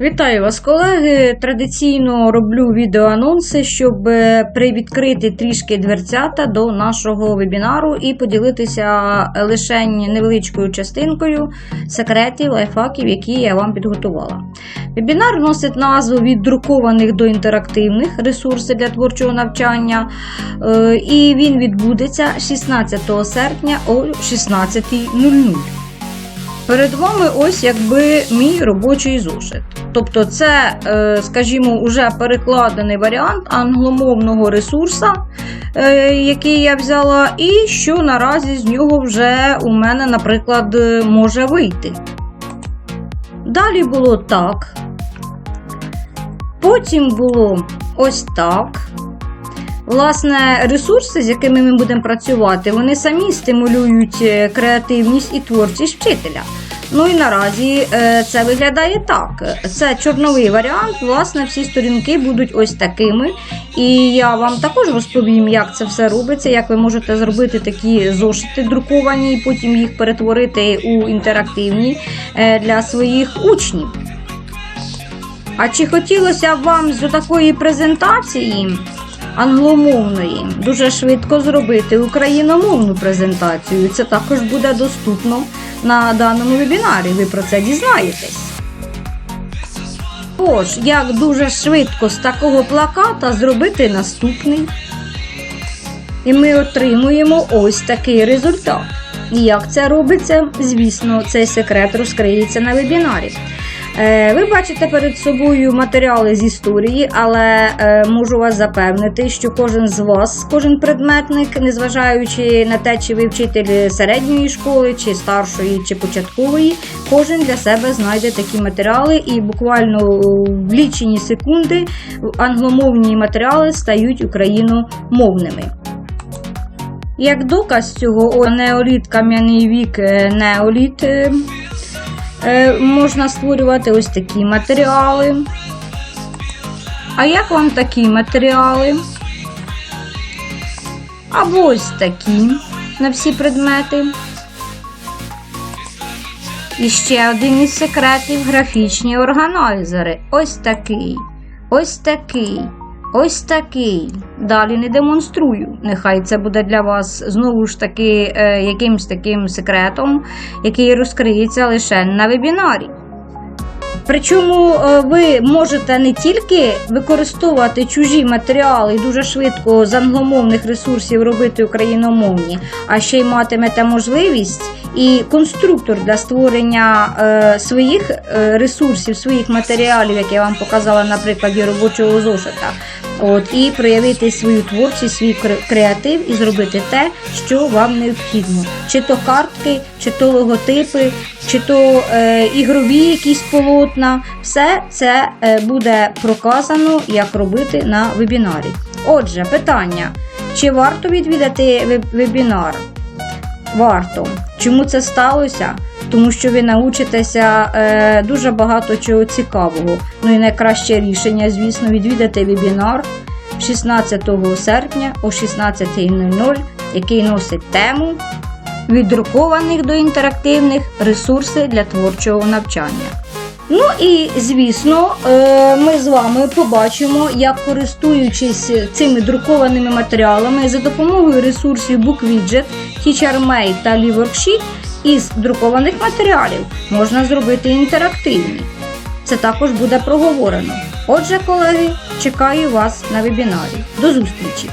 Вітаю вас, колеги. Традиційно роблю відеоанонси, щоб е, привідкрити трішки дверцята до нашого вебінару і поділитися лише невеличкою частинкою секретів, лайфхаків, які я вам підготувала. Вебінар носить назву від друкованих до інтерактивних ресурси для творчого навчання, е, і він відбудеться 16 серпня о 16.00. Перед вами ось якби мій робочий зошит. Тобто, це, е, скажімо, уже перекладений варіант англомовного ресурса, е, який я взяла, і що наразі з нього вже у мене, наприклад, е, може вийти. Далі було так. Потім було ось так. Власне, ресурси, з якими ми будемо працювати, вони самі стимулюють креативність і творчість вчителя. Ну і наразі е, це виглядає так. Це чорновий варіант. Власне, всі сторінки будуть ось такими. І я вам також розповім, як це все робиться, як ви можете зробити такі зошити друковані, і потім їх перетворити у інтерактивні е, для своїх учнів. А чи хотілося б вам з такої презентації англомовної дуже швидко зробити україномовну презентацію? Це також буде доступно на даному вебінарі. Ви про це дізнаєтесь. Тож, як дуже швидко з такого плаката зробити наступний. І ми отримуємо ось такий результат. І як це робиться, звісно, цей секрет розкриється на вебінарі. Е, Ви бачите перед собою матеріали з історії, але е, можу вас запевнити, що кожен з вас, кожен предметник, незважаючи на те, чи ви вчитель середньої школи, чи старшої, чи початкової, кожен для себе знайде такі матеріали, і буквально в лічені секунди англомовні матеріали стають україномовними. Як доказ цього неоліт, кам'яний вік, е, неоліт. Е, можна створювати ось такі матеріали. А як вам такі матеріали? Або ось такі на всі предмети. І ще один із секретів графічні органайзери. Ось такий. Ось такий. Ось такий. Далі не демонструю. Нехай це буде для вас знову ж таки е, якимсь таким секретом, який розкриється лише на вебінарі. Причому е, ви можете не тільки використовувати чужі матеріали і дуже швидко з англомовних ресурсів робити україномовні, а ще й матимете можливість і конструктор для створення е, своїх е, ресурсів, своїх матеріалів, як я вам показала на прикладі робочого зошита. От, і проявити свою творчість, свій креатив і зробити те, що вам необхідно. Чи то картки, чи то логотипи, чи то е, ігрові якісь полотна. Все це е, буде проказано, як робити на вебінарі. Отже, питання: чи варто відвідати веб- вебінар? Варто. Чому це сталося? Тому що ви научитеся е, дуже багато чого цікавого. Ну і найкраще рішення, звісно, відвідати вебінар 16 серпня о 16.00, який носить тему від друкованих до інтерактивних ресурси для творчого навчання. Ну і звісно, е, ми з вами побачимо, як користуючись цими друкованими матеріалами за допомогою ресурсів BookWidget, TeacherMate та LiveWorksheet із друкованих матеріалів можна зробити інтерактивні. Це також буде проговорено. Отже, колеги, чекаю вас на вебінарі. До зустрічі!